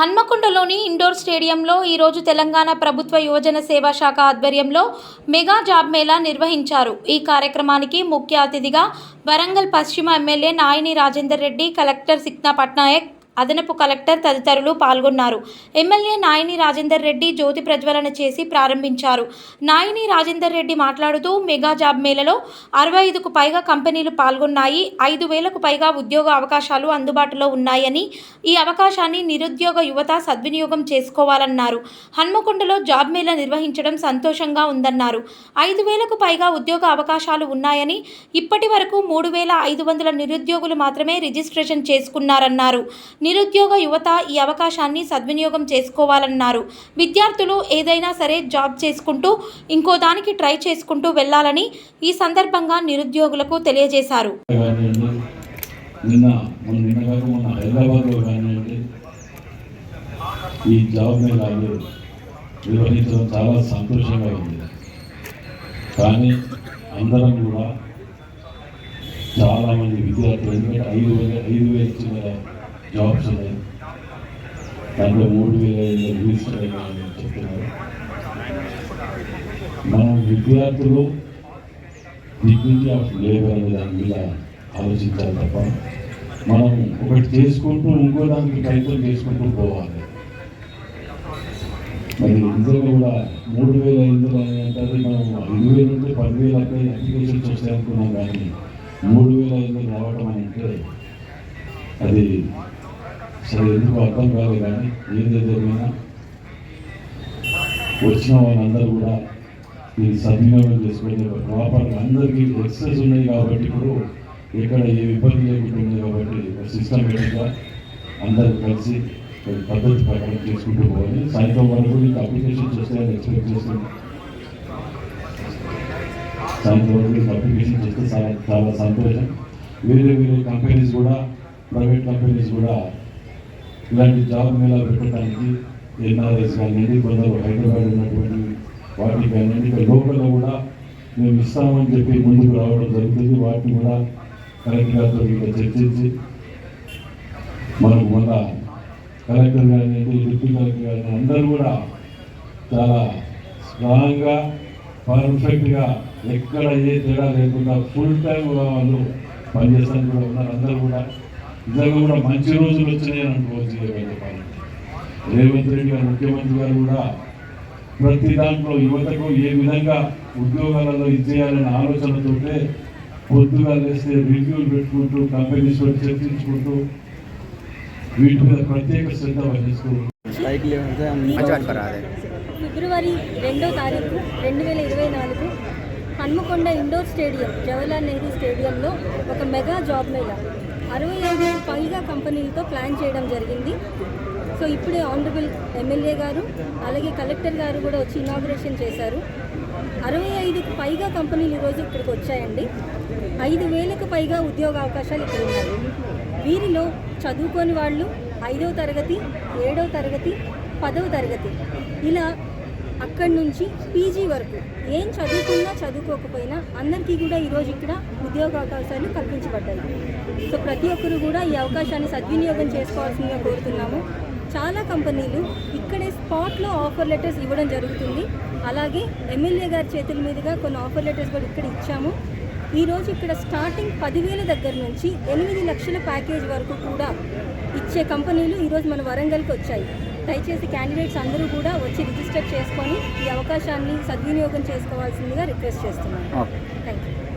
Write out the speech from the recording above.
హన్మకొండలోని indoor స్టేడియంలో ఈరోజు తెలంగాణ ప్రభుత్వ యువజన సేవా శాఖ ఆధ్వర్యంలో మెగా జాబ్ మేళా నిర్వహించారు. ఈ కార్యక్రమానికి ముఖ్య అతిథిగా వరంగల్ పశ్చిమ ఎమ్మెల్యే నాయని రాజేందర్ రెడ్డి కలెక్టర్ సిక్నా పట్నాయక్ అదనపు కలెక్టర్ తదితరులు పాల్గొన్నారు. ఎమ్మెల్యే నాయని రాజేందర్ రెడ్డి జ్యోతి ప్రజ్వలన చేసి ప్రారంభించారు. నాయని రాజేందర్ రెడ్డి మాట్లాడుతూ మెగా జాబ్ మేళలో అరవై ఐదుకు పైగా కంపెనీలు పాల్గొన్నాయి. ఐదు వేలకు పైగా ఉద్యోగ అవకాశాలు అందుబాటులో ఉన్నాయని ఈ అవకాశాన్ని నిరుద్యోగ యువత సద్వినియోగం చేసుకోవాలన్నారు. హన్మకొండలో జాబ్ మేళ నిర్వహించడం సంతోషంగా ఉందన్నారు. ఐదు వేలకు పైగా ఉద్యోగ అవకాశాలు ఉన్నాయని ఇప్పటి వరకు మూడు వేల ఐదు వందల నిరుద్యోగులు మాత్రమే రిజిస్ట్రేషన్ చేసుకున్నారన్నారు. నిరుద్యోగ యువత ఈ అవకాశాన్ని సద్వినియోగం చేసుకోవాలన్నారు. విద్యార్థులు ఏదైనా సరే జాబ్ చేసుకుంటూ ఇంకో దానికి ట్రై చేసుకుంటూ వెళ్ళాలని ఈ సందర్భంగా నిరుద్యోగులకు తెలియజేశారు. కానివ్వండి నిన్న మన హైదరాబాద్లో కానివ్వండి ఈ జాబ్ మేళాలు నిర్వహించడం చాలా సంతోషంగా ఉంది. కానీ అందరం కూడా చాలామంది విద్యార్థులు ఎందుకంటే ఐదు వేల ఐదు వేల చిన్న జాబ్స్ ఉన్నాయి దాంట్లో మూడు వేల ఐదు వందలు చెప్తున్నారు మనం విద్యార్థులు డిగ్నిటీ ఆఫ్ లేబర్ అనే దాని మీద ఆలోచించాలి తప్ప మనం ఒకటి చేసుకుంటూ ఇంకో దానికి ప్రయత్నం చేసుకుంటూ పోవాలి. మరి ఇందులో కూడా మూడు వేల ఐదు వందలు అంటే మనం ఐదు వేల నుండి పదివేల అప్లై అప్లికేషన్స్ వస్తాయనుకున్నాం కానీ మూడు వేల ఐదు వందలు రావటం అంటే అది అసలు ఎందుకు అర్థం కాదు కానీ ఏది జరిగినా వచ్చిన వాళ్ళందరూ కూడా ఈ సద్వినియోగం చేసుకుంటే ప్రాపర్గా అందరికీ ఎక్సెస్ ఉన్నాయి కాబట్టి ఇప్పుడు ఎక్కడ ఏ ఇబ్బంది లేకుండా ఉంది కాబట్టి సిస్టమేటిక్గా అందరూ కలిసి పద్ధతి ప్రకారం చేసుకుంటూ పోవాలి. సాయంత్రం వరకు మీకు అప్లికేషన్స్ వస్తాయని ఎక్స్పెక్ట్ చేస్తుంది సాయంత్రం వరకు మీకు అప్లికేషన్స్ వస్తే చాలా చాలా సంతోషం. వేరే వేరే కంపెనీస్ కూడా ప్రైవేట్ కంపెనీస్ కూడా ఇలాంటి జాబ్ మేళా పెట్టడానికి ఎన్ఆర్ఎస్ కానివ్వండి కొందరు హైదరాబాద్ ఉన్నటువంటి వాటికి కానివ్వండి ఇక లోపల కూడా మేము ఇస్తామని చెప్పి ముందుకు రావడం జరుగుతుంది. వాటిని కూడా కలెక్టర్ గారితో ఇక్కడ చర్చించి మనకు మొన్న కలెక్టర్ కానివ్వండి డిప్యూటీ కలెక్టర్ కానివ్వండి అందరూ కూడా చాలా స్ట్రాంగ్గా పర్ఫెక్ట్గా ఎక్కడ ఏ తేడా లేకుండా ఫుల్ టైం వాళ్ళు పనిచేస్తాను కూడా ఉన్నారు. అందరూ కూడా నిజంగా కూడా మంచి రోజులు వచ్చినాయి అని అనుకోవచ్చు రేవంత్ రెడ్డి గారు ముఖ్యమంత్రి గారు కూడా ప్రతి దాంట్లో యువతకు ఏ విధంగా ఉద్యోగాలలో ఇచ్చేయాలనే ఆలోచనతోటే పొద్దుగా లేస్తే రివ్యూలు పెట్టుకుంటూ కంపెనీస్ చర్చించుకుంటూ వీటి మీద ప్రత్యేక శ్రద్ధ వహిస్తూ ఫిబ్రవరి రెండో తారీఖు రెండు వేల ఇరవై నాలుగు హన్మకొండ ఇండోర్ స్టేడియం జవహర్లాల్ నెహ్రూ స్టేడియంలో ఒక మెగా జాబ్ మేళా. అరవై ఐదు పైగా కంపెనీలతో ప్లాన్ చేయడం జరిగింది. సో ఇప్పుడే ఆనరబుల్ ఎమ్మెల్యే గారు అలాగే కలెక్టర్ గారు కూడా వచ్చి ఇనాగ్రేషన్ చేశారు. అరవై ఐదుకు పైగా కంపెనీలు ఈరోజు ఇక్కడికి వచ్చాయండి. ఐదు వేలకు పైగా ఉద్యోగ అవకాశాలు ఇక్కడ ఉన్నాయి. వీరిలో చదువుకోని వాళ్ళు ఐదవ తరగతి ఏడవ తరగతి పదవ తరగతి ఇలా అక్కడి నుంచి పీజీ వరకు. ఏం చదువుకున్నా చదువుకోకపోయినా అందరికీ కూడా ఈరోజు ఇక్కడ ఉద్యోగ అవకాశాలు కల్పించబడ్డాయి. సో ప్రతి ఒక్కరు కూడా ఈ అవకాశాన్ని సద్వినియోగం చేసుకోవాల్సిందిగా కోరుతున్నాము. చాలా కంపెనీలు ఇక్కడే స్పాట్లో ఆఫర్ లెటర్స్ ఇవ్వడం జరుగుతుంది. అలాగే ఎమ్మెల్యే గారి చేతుల మీదుగా కొన్ని ఆఫర్ లెటర్స్ కూడా ఇక్కడ ఇచ్చాము. ఈరోజు ఇక్కడ స్టార్టింగ్ పదివేల దగ్గర నుంచి ఎనిమిది లక్షల ప్యాకేజ్ వరకు కూడా ఇచ్చే కంపెనీలు ఈరోజు మన వరంగల్కి వచ్చాయి. దయచేసి క్యాండిడేట్స్ అందరూ కూడా వచ్చి రిజిస్టర్ చేసుకొని ఈ అవకాశాన్ని సద్వినియోగం చేసుకోవాల్సిందిగా రిక్వెస్ట్ చేస్తున్నాను. Thank you